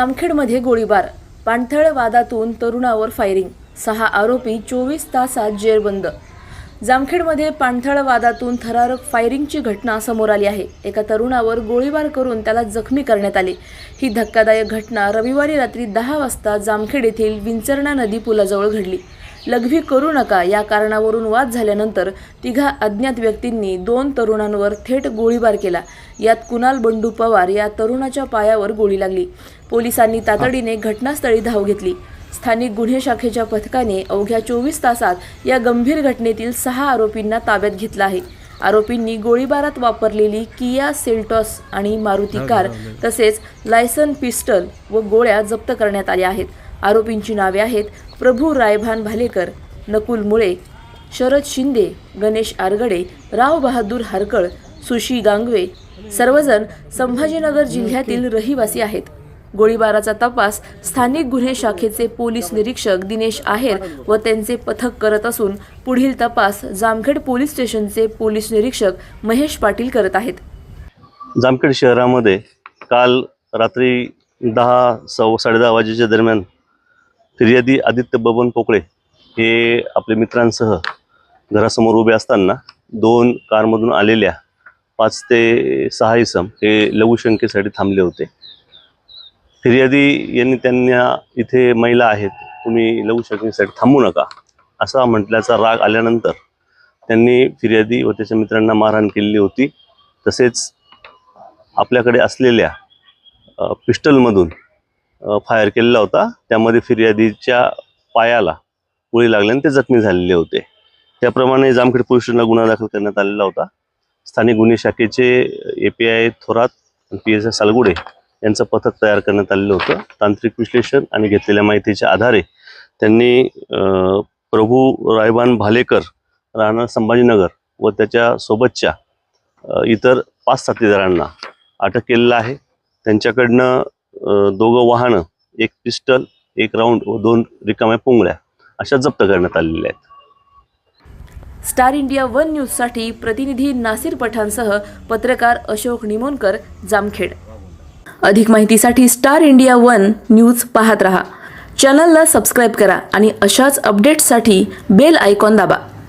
जामखेडमध्ये गोळीबार. पाणथळ वादातून तरुणावर फायरिंग सहा आरोपी चोवीस तासात जेरबंद. जामखेडमध्ये पाणथळ वादातून थरारक फायरिंगची घटना समोर आली आहे. एका तरुणावर गोळीबार करून त्याला जखमी करण्यात आले. ही धक्कादायक घटना रविवारी रात्री दहा वाजता जामखेड येथील विंचरणा नदी पुलाजवळ घडली. लघवी करू नका. या कारणावरून वाद झाल्यानंतर तिघा अज्ञात व्यक्तींनी दोन तरुणांवर थेट गोळीबार केला. यात कुणाल बंडू पवार या तरुणाच्या पायावर गोळी लागली. पोलिसांनी तातडीने घटनास्थळी धाव घेतली. स्थानिक गुन्हे शाखेच्या पथकाने अवघ्या चोवीस तासात या गंभीर घटनेतील सहा आरोपींना ताब्यात घेतलं आहे. आरोपींनी गोळीबारात वापरलेली किया सेल्टॉस आणि मारुती कार तसेच लायसन पिस्टल व गोळ्या जप्त करण्यात आल्या आहेत. आरोपींची नावे आहेत प्रभू रायभान भालेकर नकुल मुळे शरद शिंदे गणेश आरगडे राव बहादूर हरकळ सुशी गांगवे सर्वजण संभाजीनगर जिल्ह्यातील रहिवासी आहेत. गोळीबाराचा तपास स्थानिक गुन्हे शाखेचे पोलीस निरीक्षक दिनेश आहेर व त्यांचे पथक करत असून पुढील तपास जामखेड पोलीस स्टेशनचे पोलीस निरीक्षक महेश पाटील करत आहेत. जामखेड शहरामध्ये काल रात्री दहा सव्वा साडेदहा वाजेच्या दरम्यान फिर्यादी आदित्य बबन पोकळे हे आपल्या मित्रांसह घरासमोर उभे असताना दोन कारमधून आलेल्या पाच ते सहा इसम हे लघुशंकेसाठी थांबले होते. फिर्यादी यांनी त्यांना इथे महिला आहेत तुम्ही लघुशंकेसाठी थांबू नका असा म्हटल्याचा राग आल्यानंतर त्यांनी फिर्यादी व त्याच्या मित्रांना मारहाण केलेली होती. तसेच आपल्याकडे असलेल्या पिस्टलमधून फायर केलेला होता. त्यामध्ये फिर्यादीच्या पायाला गोळी लागल्याने ते जखमी झालेले होते. त्याप्रमाणे जामखेड पोलीस स्टेशनला गुन्हा दाखल करण्यात आलेला होता. स्थानिक गुन्हे शाखेचे A P I Thorat P S I Salgude यांचं पथक तयार करण्यात आलेलं होतं. तांत्रिक विश्लेषण आणि घेतलेल्या माहितीच्या आधारे त्यांनी प्रभू रायबान भालेकर राहणार संभाजीनगर व त्याच्या सोबतच्या इतर पाच साथीदारांना अटक केलेलं आहे. त्यांच्याकडनं दोघं वाहनं एक पिस्टल एक राऊंड व दोन रिकाम्या पुंगळ्या अशा जप्त करण्यात आलेल्या आहेत. स्टार इंडिया वन न्यूजसाठी प्रतिनिधी नासिर पठाणसह पत्रकार अशोक निमोनकर जामखेड. अधिक माहितीसाठी स्टार इंडिया वन न्यूज पाहत रहा. चॅनलला सबस्क्राईब करा आणि अशाच अपडेट्ससाठी बेल आयकॉन दाबा.